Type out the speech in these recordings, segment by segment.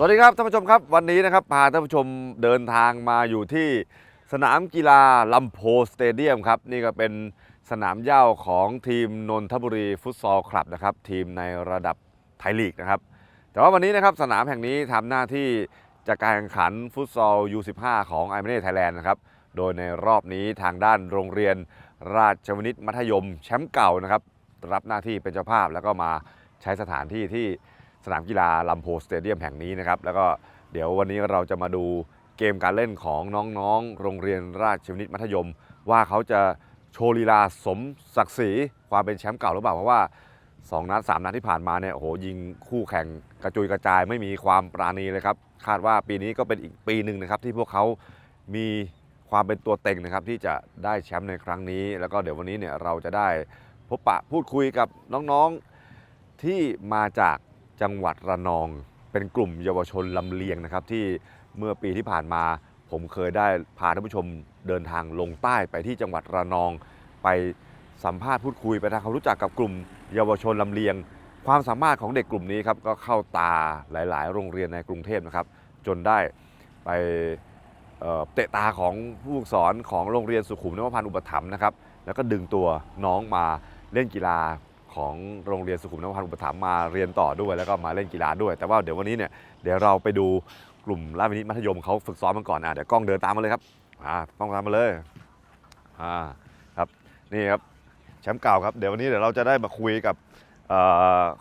สวัสดีครับท่านผู้ชมครับวันนี้นะครับพาท่านผู้ชมเดินทางมาอยู่ที่สนามกีฬาลำโพสเตเดียมครับนี่ก็เป็นสนามเหย้าของทีมนนทบุรีฟุตซอลคลับนะครับทีมในระดับไทยลีกนะครับแต่ว่าวันนี้นะครับสนามแห่งนี้ทำหน้าที่จากการแข่งขันฟุตซอล U15 ของไอ m มเน่ไทยแลนด์นะครับโดยในรอบนี้ทางด้านโรงเรียนราชวินิตมัธยมแชมป์เก่านะครับรับหน้าที่เป็นเจ้าภาพแล้วก็มาใช้สถานที่ที่ สนามกีฬาลัมโพสเตเดียมแห่งนี้นะครับ แล้วก็เดี๋ยววันนี้เราจะมาดูเกมการเล่นของน้องๆ โรงเรียนราชวินิตมัธยม ว่าเขาจะโชว์ลีลาสมศักดิ์ศรีความเป็นแชมป์เก่าหรือเปล่าเพราะว่า 2 นัด 3 นัดที่ผ่านมาเนี่ยโอ้โหยิงคู่แข่งกระจุยกระจายไม่มีความปราณีเลยครับ คาดว่าปีนี้ก็เป็นอีกปีหนึ่งนะครับที่พวกเขามีความเป็นตัวเต็งนะครับที่จะได้แชมป์ในครั้งนี้ แล้วก็เดี๋ยววันนี้เนี่ยเราจะได้พบปะพูดคุยกับน้องๆที่มาจาก จังหวัดระนอง เป็นกลุ่มเยาวชนลำเลียงนะครับ ที่เมื่อปีที่ผ่านมา ผมเคยได้พาท่านผู้ชมเดินทางลงใต้ไปที่จังหวัดระนอง ไปสัมภาษณ์พูดคุยไปทำความรู้จักกับกลุ่มเยาวชนลำเลียง ความสามารถของเด็กกลุ่มนี้ครับก็เข้าตาหลาย ๆ โรงเรียนในกรุงเทพนะครับ จนได้ไปเตะตาของผู้ฝึกสอนของโรงเรียนสุขุมนวพันธ์อุปถัมภ์นะครับ แล้วก็ดึงตัวน้องมาเล่นกีฬา ของโรงเรียนสุขุมนวพันธ์อุปถัมภ์มาเรียนต่อด้วยแล้วก็มาเล่นกีฬาด้วย แต่ว่าเดี๋ยววันนี้เนี่ยเดี๋ยวเราไปดูกลุ่มราชวินิตมัธยมเขาฝึกซ้อมกันก่อนอะเดี๋ยวกล้องเดินตามมาเลยครับอ่ากล้องตามมาเลยอ่าครับนี่ครับแชมป์เก่าครับเดี๋ยววันนี้เดี๋ยวเราจะได้มาคุยกับ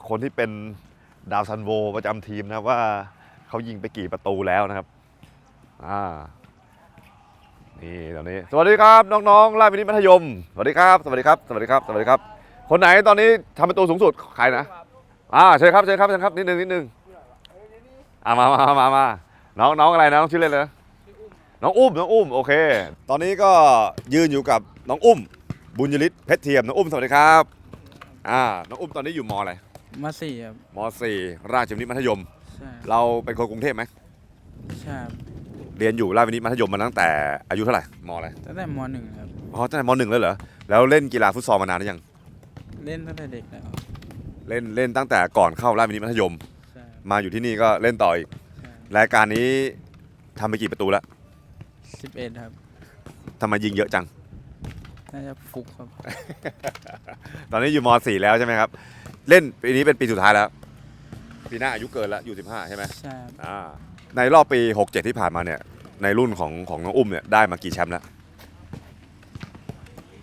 คนที่เป็นดาวซันโวประจำทีมนะว่าเขายิงไปกี่ประตูแล้วนะครับอ่านี่ตอนนี้ สวัสดีครับน้องๆราชวินิตมัธยม สวัสดีครับ สวัสดีครับ สวัสดีครับ สวัสดีครับ คนไหนตอนนี้ทำประตูสูงสุดใครนะอ่าเชิญครับเชิญครับเชิญครับนิดนึงนิดนึงอ่ามามามามาน้องน้องอะไรนะน้องชื่อเล่นเลยนะน้องอุ้มน้องอุ้มโอเค ตอนนี้ก็ยืนอยู่กับน้องอุ้ม บุญยฤทธิ์เพชรเทียมน้องอุ้มสวัสดีครับอ่าน้องอุ้มตอนนี้อยู่มอะไรมาสี่ครับมสี่ราชวินิตมัธยม ใช่เราเป็นคนกรุงเทพไหมใช่ครับเรียนอยู่ราชวินิตมัธยมมาตั้งแต่อายุเท่าไหร่มอะไรตั้งแต่มหนึ่งครับอ๋อตั้งแต่มหนึ่งเลยเหรอแล้วเล่นกีฬาฟุตซอลมานานหรือยัง เล่นตั้งแต่เด็กแล้วเล่นเล่นตั้งแต่ก่อนเข้าราชวินิตมัธยม ใช่มาอยู่ที่นี่ก็เล่นต่ออีกใช่รายการนี้ทำไปกี่ประตูแล้วสิบเอ็ดครับทำไมยิงเยอะจัง น่าจะฟุกครับตอนนี้อยู่ม .4 แล้วใช่ไหมครับ เล่นปีนี้เป็นปีสุดท้ายแล้ว ปีหน้าอายุเกินแล้วอยู่ 15 ใช่ไหมใช่ครับอ่าในรอบปี 67 ที่ผ่านมาเนี่ยในรุ่นของของน้องอุ้มเนี่ยได้มากี่แชมป์แล้ว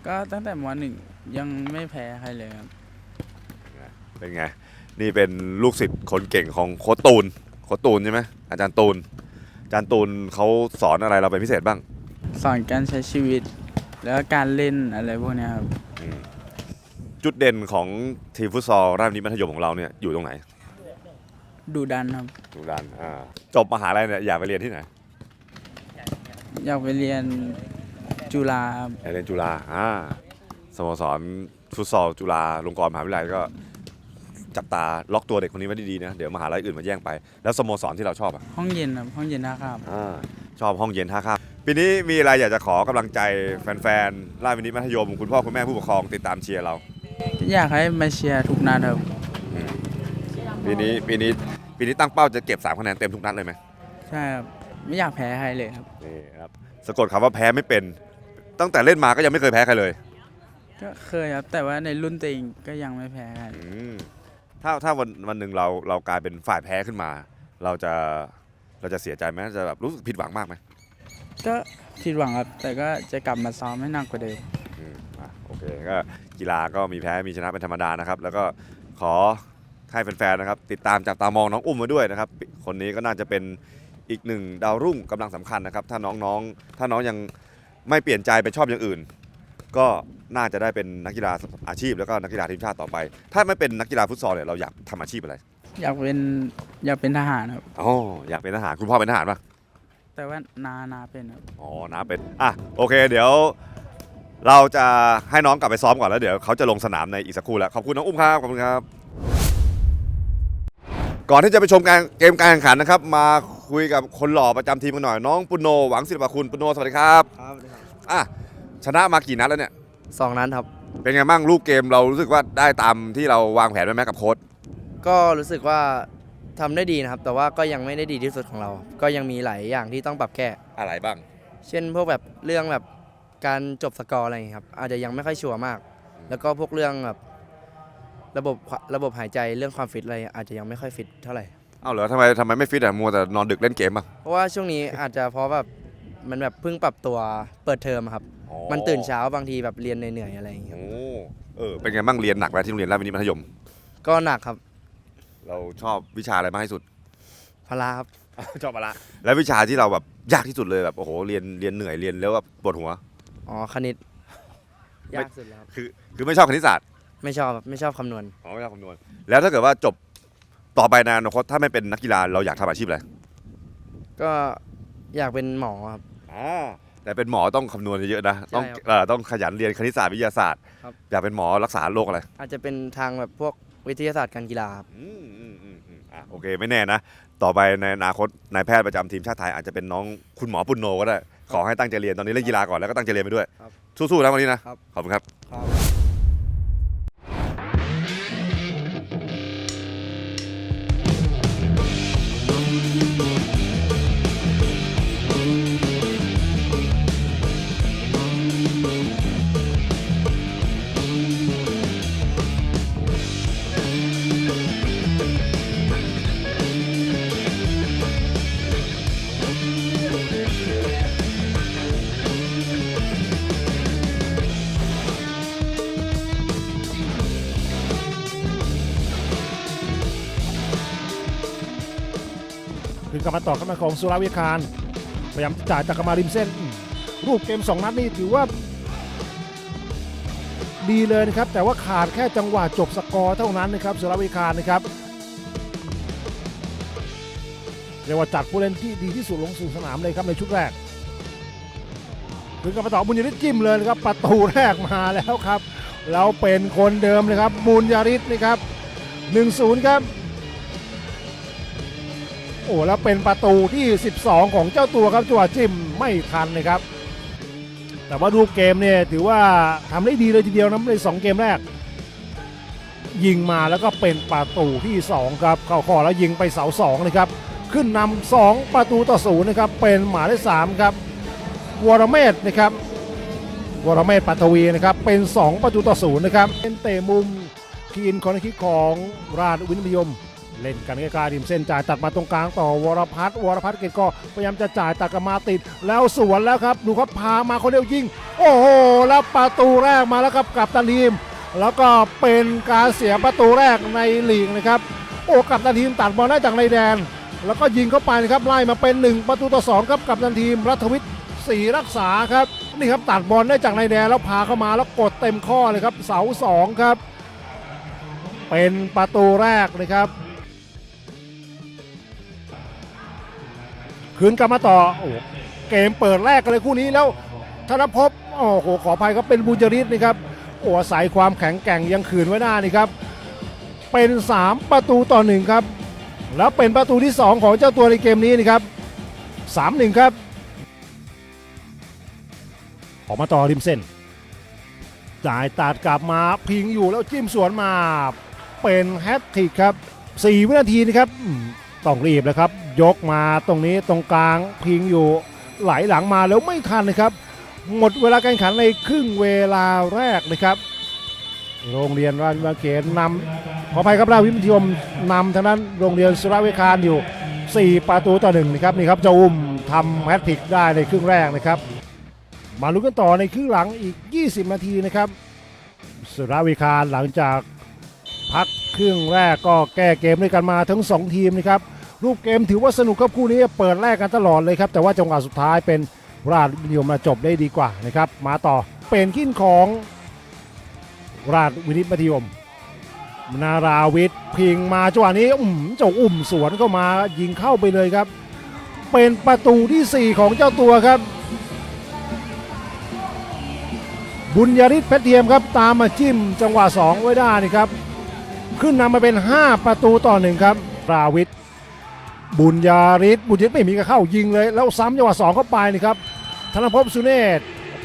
ก็ตั้งแต่มหนึ่ง ยังไม่แพ้ใครเลยครับ เป็นไง นี่เป็นลูกศิษย์คนเก่งของโค้ชตูน โค้ชตูนใช่ไหมอาจารย์ตูน อาจารย์ตูนเขาสอนอะไรเราเป็นพิเศษบ้าง สอนการใช้ชีวิต แล้วก็การเล่นอะไรพวกเนี้ยครับ จุดเด่นของทีมฟุตซอลราชวินิตมัธยมของเราเนี่ยอยู่ตรงไหนดูดันครับดูดันอ่าจบมหาลัยเนี่ยอยากไปเรียนที่ไหนอยากไปเรียนจุฬาครับอยากเรียนจุฬาอ่า สโมสรฟุตซอลจุฬาลงกรณ์มหาวิทยาลัยก็จับตาล็อกตัวเด็กคนนี้ไว้ดีๆนะ เดี๋ยวมหาลัยอื่นมาแย่งไป แล้วสโมสรที่เราชอบอะห้องเย็นครับห้องเย็นท่าข้ามอ่าชอบห้องเย็นท่าข้ามปีนี้มีอะไรอยากจะขอกำลังใจแฟนๆราชวินิตมัธยม คุณพ่อคุณแม่ผู้ปกครองติดตามเชียร์เรา อยากให้มาเชียร์ทุกนัดครับปีนี้ปีนี้ปีนี้ตั้งเป้าจะเก็บ3คะแนนเต็มทุกนัดเลยไหมใช่ครับไม่อยากแพ้ใครเลยครับ นี่ครับสะกดคำว่าแพ้ไม่เป็น ตั้งแต่เล่นมาก็ยังไม่เคยแพ้ใครเลย ก็เคยครับ แต่ว่าในรุ่นตัวเองก็ยังไม่แพ้ใครอืมถ้าถ้าวันวันหนึ่งเราเรากลายเป็นฝ่ายแพ้ขึ้นมา เราจะเราจะเสียใจไหมจะแบบรู้สึกผิดหวังมากไหมก็ผิดหวังครับ แต่ก็จะกลับมาซ้อมให้หนักกว่าเดิม อืมอะโอเคก็กีฬาก็มีแพ้มีชนะเป็นธรรมดานะครับ แล้วก็ขอให้แฟนๆนะครับ ติดตามจับตามองน้องอุ้มมาด้วยนะครับ คนนี้ก็น่าจะเป็นอีกหนึ่งดาวรุ่งกำลังสำคัญนะครับ ถ้าน้องๆถ้าน้องยังไม่เปลี่ยนใจไปชอบอย่างอื่น ก็ น่าจะได้เป็นนักกีฬาอาชีพแล้วก็นักกีฬาทีมชาติต่อไป ถ้าไม่เป็นนักกีฬาฟุตซอลเนี่ยเราอยากทำอาชีพอะไรอยากเป็นอยากเป็นทหารครับ อ๋ออยากเป็นทหารคุณพ่อเป็นทหารปะแต่ว่านานาเป็นครับ อ๋อนะเป็นอะโอเค เดี๋ยว เราจะให้น้องกลับไปซ้อมก่อนแล้วเดี๋ยวเขาจะลงสนามในอีกสักครู่แล้วขอบคุณน้องอุ้มครับขอบคุณครับ ก่อนที่จะไปชมการเกมการแข่งขันนะครับ มาคุยกับคนหล่อประจำทีมกันหน่อยน้องปุณโญหวังศิลปคุณปุณโญสวัสดีครับครับอะชนะมากี่นัดแล้วเนี่ย สองนั้นครับ เป็นไงบ้างลูกเกมเรารู้สึกว่าได้ตามที่เราวางแผนไว้ไหมกับโค้ชก็รู้สึกว่าทำได้ดีนะครับ แต่ว่าก็ยังไม่ได้ดีที่สุดของเรา ก็ยังมีหลายอย่างที่ต้องปรับแก้ อะไรบ้าง เช่นพวกแบบเรื่องแบบการจบสกอร์อะไรอย่างเงี้ยครับ อาจจะยังไม่ค่อยชัวร์มาก แล้วก็พวกเรื่องแบบระบบระบบหายใจเรื่องความฟิตอะไรอาจจะยังไม่ค่อยฟิตเท่าไหร่ เอ้าเหรอทำไมทำไมไม่ฟิตอะมัวแต่นอนดึกเล่นเกมอะเพราะว่าช่วงนี้อาจจะเพราะแบบ มันแบบเพิ่งปรับตัวเปิดเทอมอะครับ อ๋อ มันตื่นเช้าบางทีแบบเรียนเหนื่อยๆอะไรอย่างเงี้ยครับโอ้เออเป็นไงบ้างเรียนหนักไหมที่โรงเรียนราชวินิตมัธยม ก็หนักครับเราชอบวิชาอะไรมากที่สุด พละครับ ชอบอะไรแล้ววิชาที่เราแบบยากที่สุดเลยแบบโอ้โหเรียนเรียนเหนื่อยเรียนแล้วแบบปวดหัว อ๋อคณิตยากสุดแล้วครับคือคือไม่ชอบคณิตศาสตร์ไม่ชอบครับไม่ชอบคำนวณ อ๋อไม่ชอบคำนวณแล้วถ้าเกิดว่าจบต่อไปในอนาคตถ้าไม่เป็นนักกีฬาเราอยากทำอาชีพอะไรก็อยากเป็นหมอครับ อ่าแต่เป็นหมอต้องคำนวณเยอะๆนะต้องใช่ครับเอ่อต้องขยันเรียนคณิตศาสตร์วิทยาศาสตร์ ครับ อยากเป็นหมอรักษาโรคอะไรอาจจะเป็นทางแบบพวกวิทยาศาสตร์การกีฬาครับ อืมอืมอืมอืมอะโอเคไม่แน่นะ ต่อไปในอนาคตนายแพทย์ประจำทีมชาติไทยอาจจะเป็นน้องคุณหมอปุณโญก็ได้ ขอให้ตั้งใจเรียนตอนนี้เล่นกีฬาก่อนแล้วก็ตั้งใจเรียนไปด้วย ครับสู้ๆนะวันนี้นะครับ ขอบคุณครับ ครับ กลับมาต่อกันมาของสุราวิคารพยายามจ่ายตะกมาริมเส้น รูปเกม 2 นัดนี่ถือว่า ดีเลยนะครับ แต่ว่าขาดแค่จังหวะจบสกอร์เท่านั้นนะครับสุราวิคารนะครับเรียกว่าจัดผู้เล่นที่ดีที่สุดลงสู่สนามเลยครับในชุดแรกคือกลับมาต่อบุญยริศจิ้มเลยครับประตูแรกมาแล้วครับแล้วเป็นคนเดิมเลยครับบุญยริศนะครับ 1-0 ครับ โอ้แล้วเป็นประตูที่ 12 ของเจ้าตัวครับจังหวะจิ้มไม่ทันเลยครับ แต่ว่ารูปเกมเนี่ยถือว่าทำได้ดีเลยทีเดียวนะใน2เกมแรก ยิงมาแล้วก็เป็นประตูที่ 2 ครับ เข้าขอแล้วยิงไปเสา2เลยครับ ขึ้นนำ2ประตูต่อศูนย์นะครับ เป็นหมายเลข3ครับวรเมธนะครับวรเมธปัทวีนะครับเป็น 2 ประตูต่อศูนย์นะครับเป็นเตะมุมคีนคอนคิกของราชวินิยม เล่นกันใกล้ๆริมเส้นจ่ายตัดมาตรงกลางต่อวรพัฒน์วรพัฒน์เกตก็พยายามจะจ่ายตัดกลับมาติด แล้วสวนแล้วครับดูครับพามาคนเดียวยิง โอ้โหแล้วประตูแรกมาแล้วครับกับตันทีม แล้วก็เป็นการเสียประตูแรกในลีกนะครับโอ้กับตันทีมตัดบอลได้จากในแดน แล้วก็ยิงเข้าไปนะครับไล่มาเป็น 1 ประตูต่อ2ครับกับตันทีมรัฐวิทย์ศรีรักษาครับนี่ครับตัดบอลได้จากในแดนแล้วพาเข้ามาแล้วกดเต็มข้อเลยครับเสาสองครับ เป็นประตูแรกนะครับ คืนกลับมาต่อโอ้เกมเปิดแรกกันเลยคู่นี้แล้วธนภพโอ้โหขออภัยครับเป็นบุญจริตนะครับโอ้อาศัยความแข็งแกร่งยังขืนไว้หน้านี่ครับ เป็น 3 ประตูต่อหนึ่งครับ แล้วเป็นประตูที่ 2 ของเจ้าตัวในเกมนี้นะครับ3-1ครับ ออกมาต่อริมเส้นจ่ายตัดกลับมาพิงอยู่แล้วจิ้มสวนมา เป็นแฮตทริกครับ 4 วินาทีนะครับ ต้องรีบเลยครับ ยกมาตรงนี้ตรงกลางพิงอยู่ไหลหลังมาแล้วไม่ทันนะครับ หมดเวลาการแข่งขันในครึ่งเวลาแรกนะครับ โรงเรียนราชวิทยาเขตนำขออภัยครับราชวิทยมนำทางนั้นโรงเรียนสุรเวคารอยู่ 4 ประตูต่อหนึ่งนะครับนี่ครับจ้าอุ้มทำแฮตทริกได้ในครึ่งแรกนะครับ มาลุ้นกันต่อในครึ่งหลังอีก 20 นาทีนะครับ สุรเวคารหลังจากพักครึ่งแรกก็แก้เกมด้วยกันมาทั้ง 2 ทีมนะครับ รูปเกมถือว่าสนุกครับคู่นี้เปิดแรกกันตลอดเลยครับ แต่ว่าจังหวะสุดท้ายเป็นราชวิทยมมาจบได้ดีกว่านะครับ มาต่อเป็นขึ้นของราชวินิตมัธยม นาราวิทย์พิงมาจังหวะนี้อุ่มเจ้าอุ่มสวนเข้ามายิงเข้าไปเลยครับ เป็นประตูทีสี่ 4 ของเจ้าตัวครับ บุญยริศเพชรเทียมครับ ตามมาจิ้มจังหวะ 2 ไว้ได้นี่ครับ ขึ้นนำมาเป็น 5 ประตูต่อหนึ่งครับราวิทย์ บุญยริศบุญยริศไม่มีกระเข้ายิงเลย แล้วซ้ำจังหวะ2เข้าไปนี่ครับธนภพสุเนศ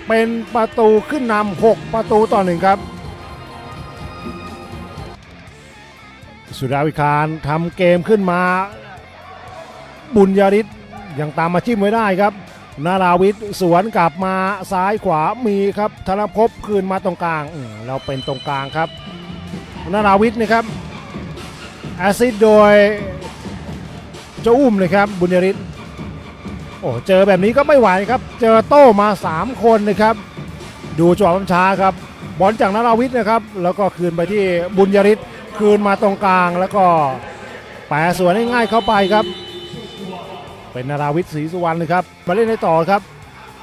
เป็นประตูขึ้นนำ6ประตูต่อหนึ่งครับ สุดาวิคารทำเกมขึ้นมา บุญยริศยังตามมาจิ้มไว้ได้ครับ นาราวิทย์สวนกลับมาซ้ายขวามีครับธนภพคืนมาตรงกลางเราเป็นตรงกลางครับ นาราวิทย์นะครับแอซิดโดย จ้าอุ้มเลยครับบุญยริศโอ้เจอแบบนี้ก็ไม่ไหวครับ เจอโต้มา 3 คนนะครับ ดูจังหวะช้าครับ บอลจากนาราวิทย์นะครับ แล้วก็คืนไปที่บุญยริศคืนมาตรงกลางแล้วก็แปะสวนให้ง่ายเข้าไปครับ เป็นนาราวิทย์ศรีสุวรรณเลยครับ มาเล่นในต่อครับ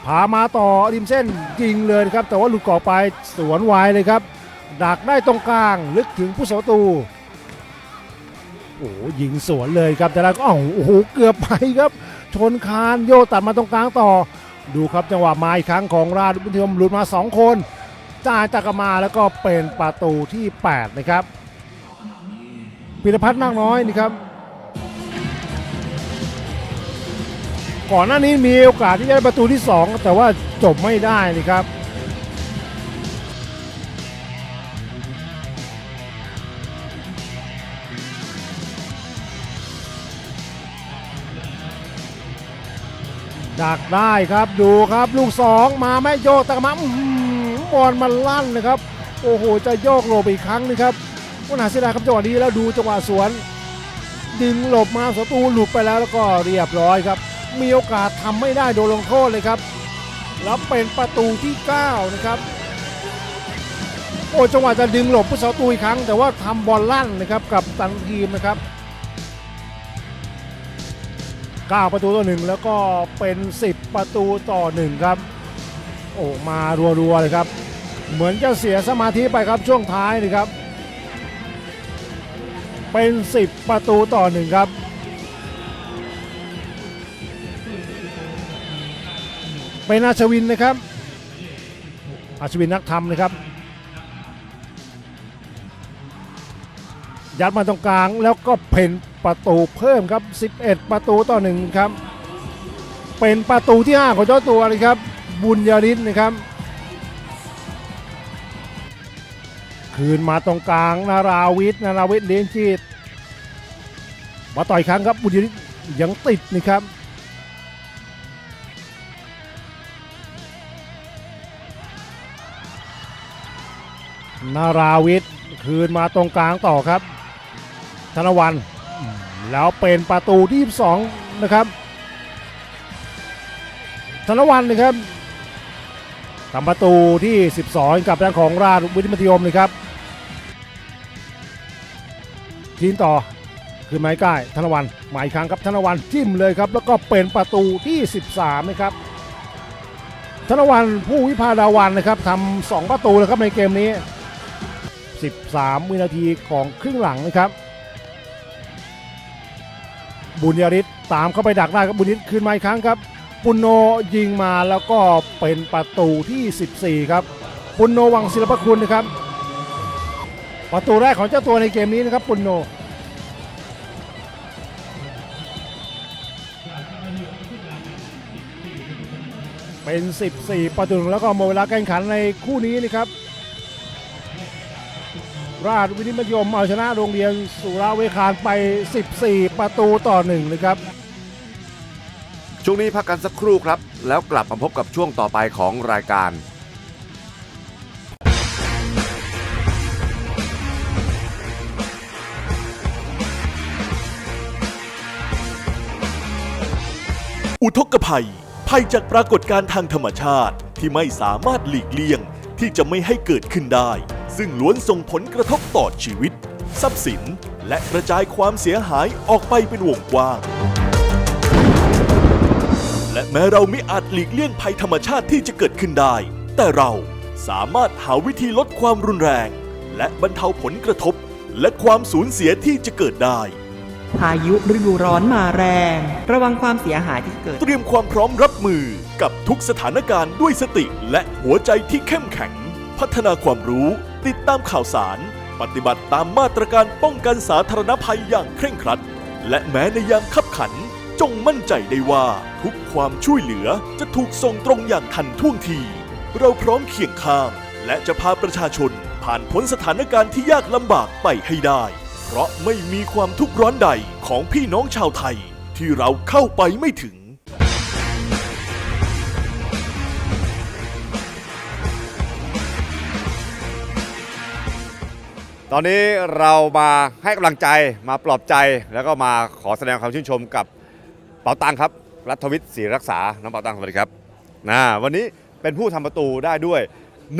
พามาต่อริมเส้นยิงเลยครับ แต่ว่าหลุดกรอบไปสวนไวเลยครับ ดักได้ตรงกลางลึกถึงผู้สาประตู โอ้ยิงสวนเลยครับแต่ล้วก็อ้าวโอ้โหเกือบไปครับ ชนคานโยตัดมาตรงกลางต่อ ดูครับจังหวะมาอีกครั้งของราชบุญเทียมหลุดมา 2 คนจ่ายจากกมาแล้วก็เป็นประตูที่ 8 นะครับพิรพัฒน์นาคน้อยนี่ครับ ก่อนหน้านี้มีโอกาสที่จะได้ประตูที่ 2 แต่ว่าจบไม่ได้นี่ครับ ดักได้ครับดูครับลูก2มาไม่โยกตะมาอื้อหือบอลมันลั่นนะครับ โอ้โหจะโยกหลบอีกครั้งนะครับก็น่าเสียดายครับจังหวะนี้แล้วดูจังหวะสวน ดึงหลบมาสตูหลุดไปแล้วแล้วก็เรียบร้อยครับ มีโอกาสทำไม่ได้โดนลงโทษเลยครับแล้วเป็นประตูที่ 9 นะครับโอ้จังหวะจะดึงหลบผู้สาระตูอีกครั้ง แต่ว่าทำบอลลั่นนะครับกับตันทีมนะครับ 9 ประตูต่อหนึ่งแล้วก็เป็น 10 ประตูต่อหนึ่งครับ โอ้มารัวๆเลยครับ เหมือนจะเสียสมาธิไปครับช่วงท้ายนี่ครับ เป็น 10 ประตูต่อหนึ่งครับเป็นอาชวินนะครับ อาชวินนักทำนะครับ ยัดมาตรงกลางแล้วก็เพ่น ประตูเพิ่มครับ 11 ประตูต่อหนึ่งครับ เป็นประตูที่ 5 ของเจ้าตัวเลยครับ บุญยริศนะครับ คืนมาตรงกลางนาราวิทนาราวิทย์เลี้ยงจีดมาต่อยครั้งครับบุญยริศยังติดนะครับนาราวิทย์คืนมาตรงกลางต่อครับ ธนวัน แล้วเป็นประตูที่22นะครับธนวันนะครับทำประตูที่ 12 กับทางของราชวิทยมัธยมนะครับทีมต่อคือไม้กล้ธนวันหมายครั้งครับธนวันจิ้มเลยครับ แล้วก็เป็นประตูที่ 13 นะครับธนวันผู้วิพาดาวันนะครับทำสองประตูเลยครับในเกมนี้ 13 วินาทีของครึ่งหลังนะครับ บุญยริศตามเข้าไปดักได้ครับบุญยริศคืนมาอีกครั้งครับปุณโนยิงมาแล้วก็เป็นประตูที่ 14 ครับ ปุณโนวังศิลปคุณนะครับ ประตูแรกของเจ้าตัวในเกมนี้นะครับ ปุณโนเป็น 14 ประตูแล้วก็หมดเวลาการแข่งขันในคู่นี้นะครับ ราชวินิตมยมเอาชนะโรงเรียนสุราเวคารไป 14 ประตูต่อหนึ่งนะครับ ช่วงนี้พักกันสักครู่ครับ แล้วกลับมาพบกับช่วงต่อไปของรายการ อุทกภัย ภัยจากปรากฏการณ์ทางธรรมชาติที่ไม่สามารถหลีกเลี่ยงที่จะไม่ให้เกิดขึ้นได้ ซึ่งล้วนส่งผลกระทบต่อชีวิต ทรัพย์สิน และกระจายความเสียหายออกไปเป็นวงกว้าง และแม้เราไม่อาจหลีกเลี่ยงภัยธรรมชาติที่จะเกิดขึ้นได้ แต่เราสามารถหาวิธีลดความรุนแรง และบรรเทาผลกระทบ และความสูญเสียที่จะเกิดได้พายุฤดูร้อนมาแรง ระวังความเสียหายที่เกิด เตรียมความพร้อมรับมือกับทุกสถานการณ์ด้วยสติและหัวใจที่เข้มแข็ง พัฒนาความรู้ ติดตามข่าวสาร ปฏิบัติตามมาตรการป้องกันสาธารณภัยอย่างเคร่งครัด และแม้ในยามขับขัน จงมั่นใจได้ว่าทุกความช่วยเหลือจะถูกส่งตรงอย่างทันท่วงที เราพร้อมเคียงข้าง และจะพาประชาชน ผ่านพ้นสถานการณ์ที่ยากลำบากไปให้ได้ เพราะไม่มีความทุกข์ร้อนใดของพี่น้องชาวไทย ที่เราเข้าไปไม่ถึง ตอนนี้เรามาให้กำลังใจมาปลอบใจแล้วก็มาขอแสดงความชื่นชมกับเปาตังครับ รัฐวิทย์ศรีรักษา น้องเปาตังสวัสดีครับนะวันนี้เป็นผู้ทำประตูได้ด้วย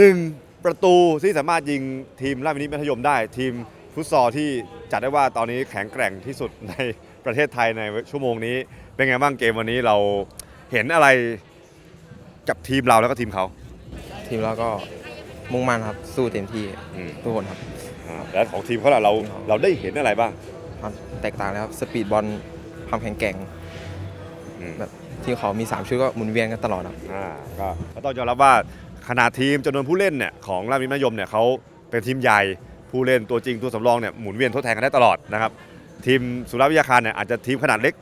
1 ประตูที่สามารถยิงทีมราชวินิตมัธยมได้ ทีมฟุตซอลที่จัดได้ว่าตอนนี้แข็งแกร่งที่สุดในประเทศไทยในชั่วโมงนี้ เป็นไงบ้างเกมวันนี้เราเห็นอะไรกับทีมเราแล้วก็ทีมเขาทีมเราก็มุ่งมั่นครับสู้เต็มที่อืมทุกคนครับ อ่าแล้วของทีมเขาล่ะเราเราได้เห็นอะไรบ้างความแตกต่างนะครับสปีดบอลความแข็งแกร่งอืม แบบที่เขามี 3 ชุดก็หมุนเวียนกันตลอดครับ อ่าก็ก็ต้องยอมรับว่าขนาดทีมจำนวนผู้เล่นเนี่ยของราชวิทย์มัธยมเนี่ยเขาเป็นทีมใหญ่ผู้เล่นตัวจริงตัวสำรองเนี่ยหมุนเวียนทดแทนกันได้ตลอดนะครับทีมสุรวิทยาคารเนี่ยอาจจะทีมขนาดเล็ก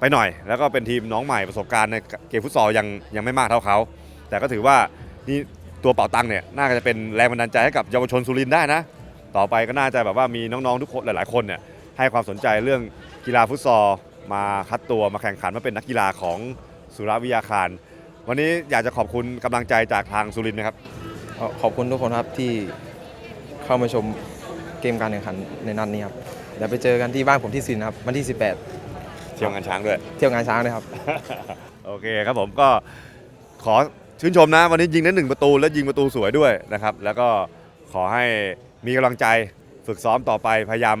ไปหน่อย แล้วก็เป็นทีมน้องใหม่ประสบการณ์ในเกมฟุตซอลยังยังไม่มากเท่าเขาแต่ก็ถือว่านี่ตัวเป่าตังเนี่ยน่าจะเป็นแรงบันดาลใจให้กับเยาวชนสุรินทร์ได้นะ ต่อไปก็น่าจะแบบว่ามีน้องๆทุกคนหลาย ๆ คนเนี่ยให้ความสนใจเรื่องกีฬาฟุตซอลมาคัดตัวมาแข่งขันมาเป็นนักกีฬาของสุรวิทยาคาร วันนี้อยากจะขอบคุณกำลังใจจากทางสุรินทร์นะครับก็ขอบคุณทุกคนครับที่เข้ามาชมเกมการแข่งขันในนัดนี้ครับเดี๋ยวไปเจอกันที่บ้านผมที่สินครับวันที่ 18 เที่ยวงานช้างด้วย เที่ยวงานช้างเลยครับ โอเคครับผมก็ขอชื่นชมนะ วันนี้ยิงได้หนึ่งประตูและยิงประตูสวยด้วยนะครับ แล้วก็ขอให้ มีกำลังใจฝึกซ้อมต่อไปพยายาม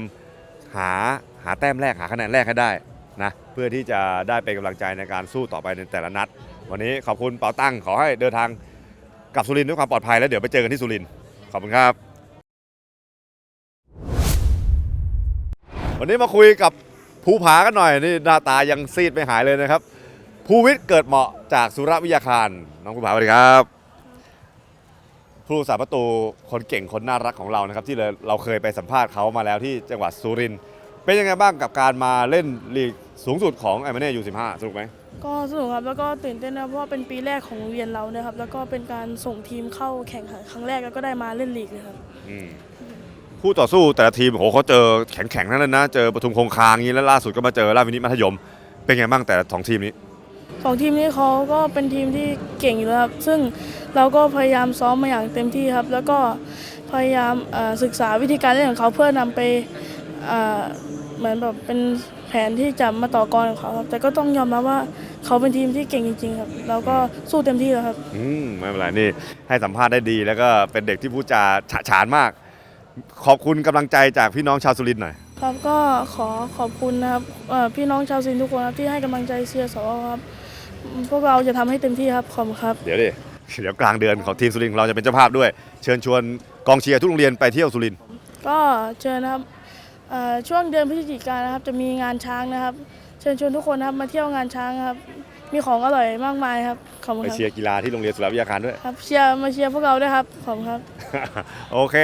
หาหาแต้มแรกหาคะแนนแรกให้ได้นะเพื่อที่จะได้เป็นกำลังใจในการสู้ต่อไปในแต่ละนัด วันนี้ขอบคุณเป่าตั้งขอให้เดินทางกลับสุรินทร์ด้วยความปลอดภัยแล้วเดี๋ยวไปเจอกันที่สุรินทร์ขอบคุณครับ วันนี้มาคุยกับภูผากันหน่อยนี่หน้าตายังซีดไม่หายเลยนะครับภูวิทย์เกิดเหมาะจากสุรวิทยาคารน้องภูผาสวัสดีครับ ผู้รักษาประตูคนเก่งคนน่ารักของเรานะครับที่เราเราเคยไปสัมภาษณ์เขามาแล้วที่จังหวัดสุรินทร์เป็นยังไงบ้างกับการมาเล่นลีกสูงสุดของไอเมเน่ยูสิบห้าสนุกไหมก็สนุกครับแล้วก็ตื่นเต้นนะเพราะว่าเป็นปีแรกของโรงเรียนเรานะครับ แล้วก็เป็นการส่งทีมเข้าแข่งขันครั้งแรกแล้วก็ได้มาเล่นลีกเลยครับอืมคู่ต่อสู้แต่ละทีมโอ้โหเขาเจอแข็งๆทั้งนั้นนะ เจอปทุมคงคางอย่างนี้แล้วล่าสุดก็มาเจอราชวินิตมัธยม เป็นไงบ้างแต่ละสองทีมนี้ สองทีมนี้เขาก็เป็นทีมที่เก่งอยู่แล้วครับ ซึ่งเราก็พยายามซ้อมมาอย่างเต็มที่ครับ แล้วก็พยายามเอ่อศึกษาวิธีการเล่นของเขาเพื่อนำไปเอ่อเหมือนแบบเป็นแผนที่จะมาต่อกรของเขาครับ แต่ก็ต้องยอมรับว่าเขาเป็นทีมที่เก่งจริง ๆ ครับ เราก็สู้เต็มที่แล้วครับ อืมไม่เป็นไรนี่ให้สัมภาษณ์ได้ดี แล้วก็เป็นเด็กที่พูดจาฉะฉานมาก ขอบคุณกำลังใจจากพี่น้องชาวสุรินทร์หน่อยครับก็ขอขอบคุณนะครับเอ่อพี่น้องชาวซินทุกคนครับที่ให้กำลังใจเชียร์สอครับ พวกเราจะทำให้เต็มที่ครับขอบคุณครับ เดี๋ยวดิ เดี๋ยวกลางเดือนของทีมสุรินทร์ของเราจะเป็นเจ้าภาพด้วย เชิญชวนกองเชียร์ทุกโรงเรียนไปเที่ยวสุรินทร์ก็เชิญนะครับเอ่อช่วงเดือนพฤศจิกายนนะครับ จะมีงานช้างนะครับ เชิญชวนทุกคนนะครับมาเที่ยวงานช้างครับ มีของอร่อยมากมายครับขอบคุณไปครับเชียร์กีฬาที่โรงเรียนสุรวิทยาคารด้วย ครับเชียร์มาเชียร์พวกเราด้วยครับขอบคุณครับ โอเค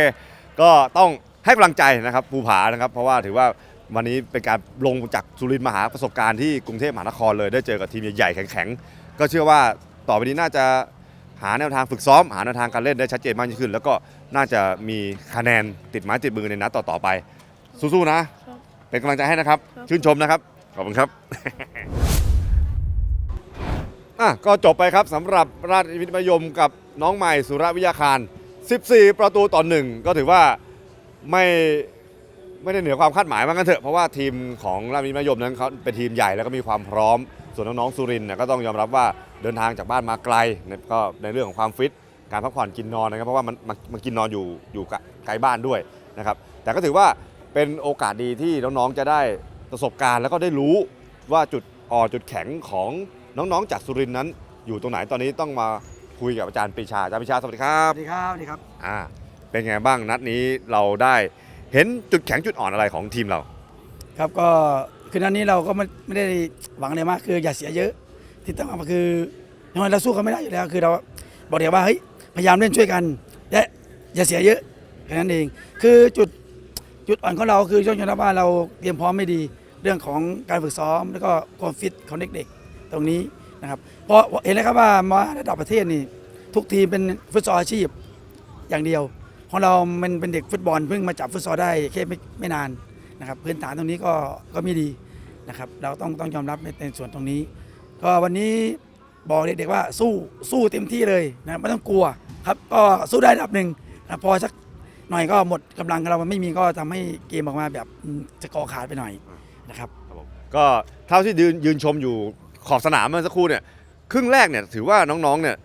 ก็ต้องให้กำลังใจนะครับภูผานะครับ เพราะว่าถือว่า วันนี้เป็นการลงจากสุรินทร์มาหาประสบการณ์ที่กรุงเทพมหานครเลยได้เจอกับทีมใหญ่ๆแข็งๆก็เชื่อว่าต่อไปนี้น่าจะหาแนวทางฝึกซ้อม หาแนวทางการเล่นได้ชัดเจนมากยิ่งขึ้น แล้วก็น่าจะมีคะแนนติดไม้ติดมือในนัดต่อๆไป สู้ๆนะ เป็นกำลังใจให้นะครับ ชื่นชมนะครับ ขอบคุณครับอะก็จบไปครับสำหรับราชวิทยายมกับน้องใหม่สุรวิทยาคาร 14 ประตูต่อหนึ่งก็ถือว่าไม่ ไม่ได้เหนือความคาดหมายว่างั้นเถอะเพราะว่าทีมของราชวิทยายมนั้นเขาเป็นทีมใหญ่แล้วก็มีความพร้อม ส่วนน้องๆสุรินทร์เนี่ยก็ต้องยอมรับว่าเดินทางจากบ้านมาไกลเนี่ยก็ในเรื่องของความฟิต การพักผ่อนกินนอนนะครับเพราะว่ามันมันมันกินนอนอยู่อยู่ไกลบ้านด้วยนะครับแต่ก็ถือว่าเป็นโอกาสดีที่น้องๆจะได้ประสบการณ์ แล้วก็ได้รู้ว่าจุดอ่อนจุดแข็งของน้องๆ จากสุรินทร์นั้น อยู่ตรงไหนตอนนี้ต้องมาคุยกับอาจารย์ปรีชาอาจารย์ปรีชาสวัสดีครับสวัสดีครับสวัสดีครับอ่าเป็นไงบ้างนัดนี้เราได้ เห็นจุดแข็งจุดอ่อนอะไรของทีมเรา ครับก็คือนัดนี้เราก็ไม่ไม่ได้หวังอะไรมากคืออย่าเสียเยอะที่ต้องมาคือยังไงเราสู้เขาไม่ได้อยู่แล้ว คือเราบอกเดี๋ยวว่าเฮ้ยพยายามเล่นช่วยกันและอย่าเสียเยอะแค่นั้นเอง คือจุดจุดอ่อนของเราคือช่วงยอมรับว่าเราเตรียมพร้อมไม่ดีเรื่องของการฝึกซ้อม แล้วก็ความฟิตของเด็กๆ ตรงนี้นะครับเพราะเห็นแล้วครับว่ามาระดับประเทศนี่ทุกทีมเป็นฟุตซอลอาชีพอย่างเดียว ของเรามันเป็นเด็กฟุตบอลเพิ่งมาจับฟุตซอลได้แค่ไม่ไม่นานนะครับพื้นฐานตรงนี้ก็ก็ไม่ดีนะครับ เราต้องต้องยอมรับในในส่วนตรงนี้ ก็วันนี้บอกเด็กๆว่าสู้สู้เต็มที่เลยนะไม่ต้องกลัวครับก็สู้ได้ระดับหนึ่งนะพอสักหน่อยก็หมดกำลังเรามันไม่มีก็ทำให้เกมออกมาแบบจะกอขาดไปหน่อยนะครับก็เท่าที่ยืนยืนชมอยู่ขอบสนามเมื่อสักครู่เนี่ยครึ่งแรกเนี่ยถือว่าน้องๆเนี่ย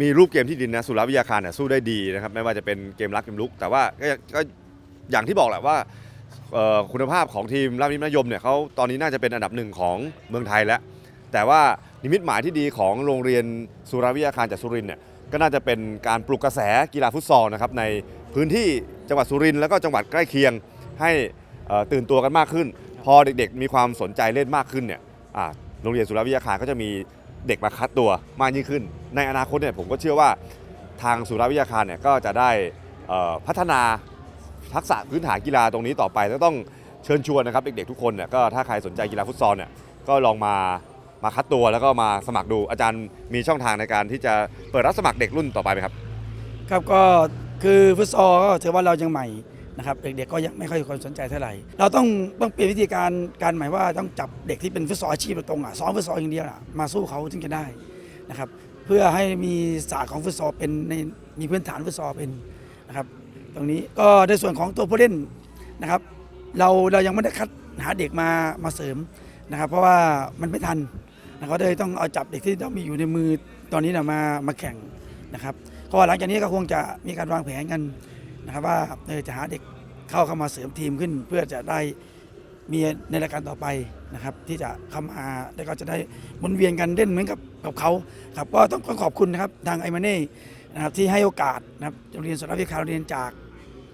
มีรูปเกมที่ดีนนะสุรวิทยาคารเนี่ยสู้ได้ดีนะครับไม่ว่าจะเป็นเกมรักเกมลุก แต่ว่าก็ก็อย่างที่บอกแหละว่าเอ่อคุณภาพของทีมราชวิทยายมเนี่ยเขาตอนนี้น่าจะเป็นอันดับหนึ่งของเมืองไทยแล้ว แต่ว่านิมิตหมายที่ดีของโรงเรียนสุรวิทยาคารจากสุรินทร์เนี่ยก็น่าจะเป็นการปลุกกระแสกีฬาฟุตซอลนะครับในพื้นที่จังหวัดสุรินทร์แล้วก็จังหวัดใกล้เคียงให้เอ่อตื่นตัวกันมากขึ้น พอเด็กๆ มีความสนใจเล่นมากขึ้นเนี่ยอ่าโรงเรียนสุรวิทยาคารก็จะมี เด็กมาคัดตัวมากยิ่งขึ้น ในอนาคตเนี่ยผมก็เชื่อว่าทางสุรวิทยาคารเนี่ยก็จะได้พัฒนาทักษะพื้นฐานกีฬาตรงนี้ต่อไปแล้วต้องเชิญชวนนะครับเด็กๆทุกคนเนี่ยก็ถ้าใครสนใจกีฬาฟุตซอลเนี่ยก็ลองมามาคัดตัวแล้วก็มาสมัครดูอาจารย์มีช่องทางในการที่จะเปิดรับสมัครเด็กรุ่นต่อไปไหมครับ ครับก็คือฟุตซอลก็ถือว่าเรายังใหม่ นะครับเด็กๆก็ยังไม่ค่อยคนสนใจเท่าไหร่ เราต้องต้องเปลี่ยนวิธีการการหมายว่าต้องจับเด็กที่เป็นฟุตซอลอาชีพตรงอะซ้อมฟุตซอลอย่างเดียวน่ะมาสู้เขาถึงจะได้นะครับเพื่อให้มีศาสตร์ของฟุตซอลเป็นในมีพื้นฐานฟุตซอลเป็นนะครับตรงนี้ก็ในส่วนของตัวผู้เล่นนะครับ เราเรายังไม่ได้คัดหาเด็กมามาเสริมนะครับ เพราะว่ามันไม่ทันนะครับเลยต้องเอาจับเด็กที่ต้องมีอยู่ในมือตอนนี้นะมามาแข่งนะครับก็หลังจากนี้ก็คงจะมีการวางแผนกัน นะครับว่าเออจะหาเด็กเข้าเข้ามาเสริมทีมขึ้น เพื่อจะได้มีในรายการต่อไปนะครับ ที่จะเข้ามาแล้วก็จะได้หมุนเวียนกันเล่นเหมือนกับกับเขาครับก็ต้องขอบคุณนะครับทางไอมาเน่นะครับที่ให้โอกาสนะครับโรงเรียนสารวิทยาโรงเรียนจาก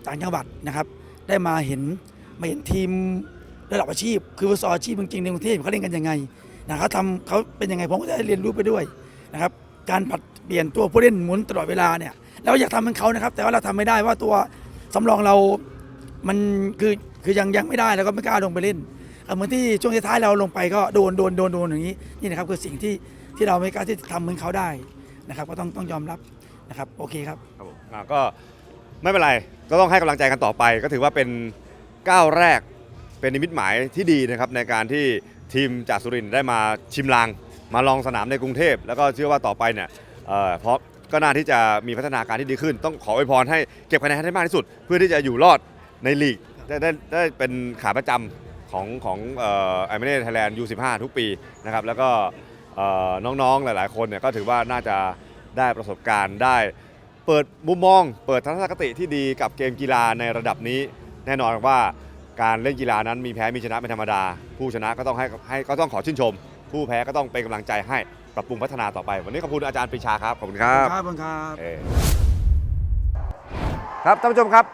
ต่างจังหวัดนะครับ ได้มาเห็นมาเห็นทีมระดับอาชีพ คือฟุตซอลอาชีพจริงๆในกรุงเทพเขาเล่นกันยังไงนะเขาทำเขาเป็นยังไงผมก็จะได้เรียนรู้ไปด้วยนะครับการผัดเปลี่ยนตัวผู้เล่นหมุนตลอดเวลาเนี่ย เราอยากทำเหมือนเขานะครับ แต่ว่าเราทำไม่ได้ว่าตัวสำรองเรา มันคือคือยังยังไม่ได้แล้วก็ไม่กล้าลงไปเล่นเเหมือนที่ช่วงท้ายๆเราลงไปก็โดนโดนโดนโดนอย่างนี้นี่นะครับคือสิ่งที่ที่เราไม่กล้าที่จะทำเหมือนเขาได้นะครับ ก็ต้องต้องยอมรับนะครับโอเคครับครับผมอ่าก็ไม่เป็นไรก็ต้องให้กำลังใจกันต่อไป ก็ถือว่าเป็นก้าวแรกเป็นนิมิตหมายที่ดีนะครับในการที่ทีมจากสุรินทร์ได้มาชิมลาง มาลองสนามในกรุงเทพ แล้วก็เชื่อว่าต่อไปเนี่ยเอ่อเพราะ ก็น่าที่จะมีพัฒนาการที่ดีขึ้น ต้องขออวยพรให้เก็บคะแนนให้ได้มากที่สุด เพื่อที่จะอยู่รอดในลีกได้ได้ได้เป็นขาประจำของของไอเมเน่ไทยแลนด์ยูสิทุกปีนะครับแล้วก็เอ่อน้องๆหลายๆ คนเนี่ยก็ถือว่าน่าจะได้ประสบการณ์ได้ เปิดมุมมอง เปิดทัศนคติที่ดีกับเกมกีฬาในระดับนี้ แน่นอนว่าการเล่นกีฬานั้นมีแพ้มีชนะเป็นธรรมดา ผู้ชนะก็ต้องให้ให้ก็ต้องขอชื่นชม ผู้แพ้ก็ต้องเป็นกำลังใจให้ ปรับปรุงพัฒนาต่อไป วันนี้ขอบคุณอาจารย์ปรีชาครับ ขอบคุณครับครับครับเอ่อครับท่านผู้ชมครับ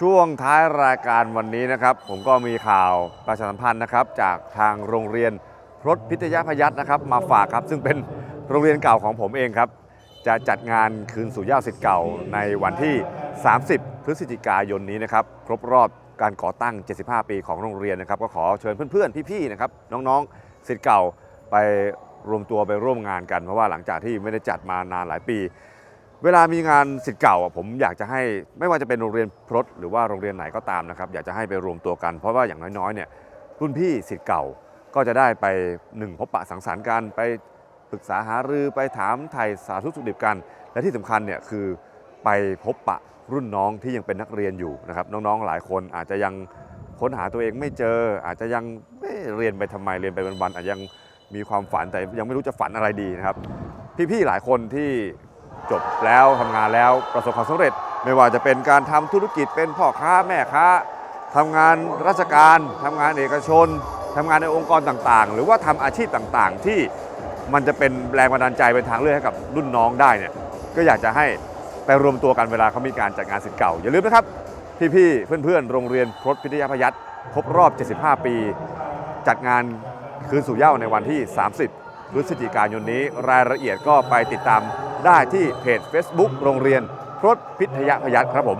ช่วงท้ายรายการวันนี้นะครับ ผมก็มีข่าวประชาสัมพันธ์นะครับ จากทางโรงเรียนพรตพิทยาพยัฒนะครับ มาฝากครับ ซึ่งเป็นโรงเรียนเก่าของผมเองครับ จะจัดงานคืนสู่ย่าสิทธิ์เก่าในวันที่ 30 พฤศจิกายนนี้นะครับ ครบรอบการก่อตั้ง 75 ปีของโรงเรียนนะครับ ก็ขอเชิญเพื่อนๆ พี่ๆ นะครับ น้องๆ สิทธิ์เก่าไป รวมตัวไปร่วมงานกันเพราะว่าหลังจากที่ไม่ได้จัดมานานหลายปี เวลามีงานสิทธิ์เก่าผมอยากจะให้ไม่ว่าจะเป็นโรงเรียนพรตหรือว่าโรงเรียนไหนก็ตามนะครับอยากจะให้ไปรวมตัวกันเพราะว่าอย่างน้อยๆเนี่ยรุ่นพี่สิทธิ์เก่าก็จะได้ไปหนึ่งพบปะสังสรรค์กันไปปรึกษาหารือไปถามไทยสาธุสุขดิบกัน และที่สำคัญเนี่ยคือไปพบปะรุ่นน้องที่ยังเป็นนักเรียนอยู่นะครับน้องๆหลายคนอาจจะยังค้นหาตัวเองไม่เจอ อาจจะยังเอ๊ะเรียนไปทำไมเรียนไปวันๆอาจจะยัง มีความฝันแต่ยังไม่รู้จะฝันอะไรดีนะครับ พี่ๆหลายคนที่จบแล้วทำงานแล้วประสบความสำเร็จ ไม่ว่าจะเป็นการทำธุรกิจเป็นพ่อค้าแม่ค้าทำงานราชการทำงานเอกชนทำงานในองค์กรต่างๆ หรือว่าทำอาชีพต่างๆ ที่มันจะเป็นแรงบันดาลใจเป็นทางเลือกให้กับรุ่นน้องได้เนี่ยก็อยากจะให้ไปรวมตัวกันเวลาเขามีการจัดงานสิทธิ์เก่า อย่าลืมนะครับพี่ๆเพื่อนๆ โรงเรียนพรตพิทยาพยัตครบรอบ 75 ปี จัดงาน คืนสู่เย้าในวันที่ 30 พฤศจิกายนนี้ รายละเอียดก็ไปติดตามได้ที่เพจ Facebook โรงเรียนพรตพิทยาพยัตครับผม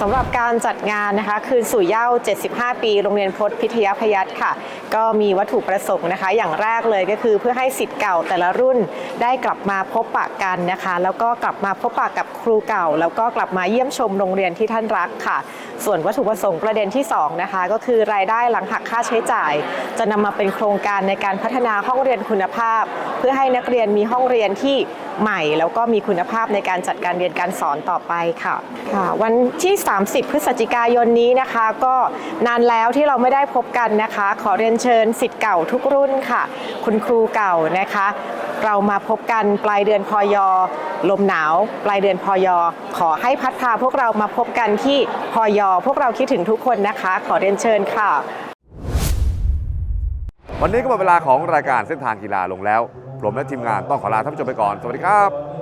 สำหรับการจัดงานนะคะคืนสู่เย้า 75 ปี โรงเรียนพจน์พิทยาพยัตค่ะ ก็มีวัตถุประสงค์นะคะ อย่างแรกเลยก็คือเพื่อให้สิทธิ์เก่าแต่ละรุ่นได้กลับมาพบปะกันนะคะ แล้วก็กลับมาพบปะกับครูเก่า แล้วก็กลับมาเยี่ยมชมโรงเรียนที่ท่านรักค่ะ ส่วนวัตถุประสงค์ประเด็นที่ 2 นะคะ ก็คือรายได้หลังหักค่าใช้จ่าย จะนำมาเป็นโครงการในการพัฒนาห้องเรียนคุณภาพ เพื่อให้นักเรียนมีห้องเรียนที่ใหม่ แล้วก็มีคุณภาพในการจัดการเรียนการสอนต่อไปค่ะค่ะ วันที่30 พฤศจิกายนนี้นะคะ ก็นานแล้วที่เราไม่ได้พบกันนะคะ ขอเรียนเชิญสิทธิ์เก่าทุกรุ่นค่ะ คุณครูเก่านะคะ เรามาพบกันปลายเดือนพยลมหนาว ปลายเดือนพยขอให้พัดพาพวกเรามาพบกันที่พยพวกเราคิดถึงทุกคนนะคะ ขอเรียนเชิญค่ะ วันนี้ก็หมดเวลาของรายการเส้นทางกีฬาลงแล้ว ผมและทีมงานต้องขอลาท่านผู้ชมไปก่อน สวัสดีครับ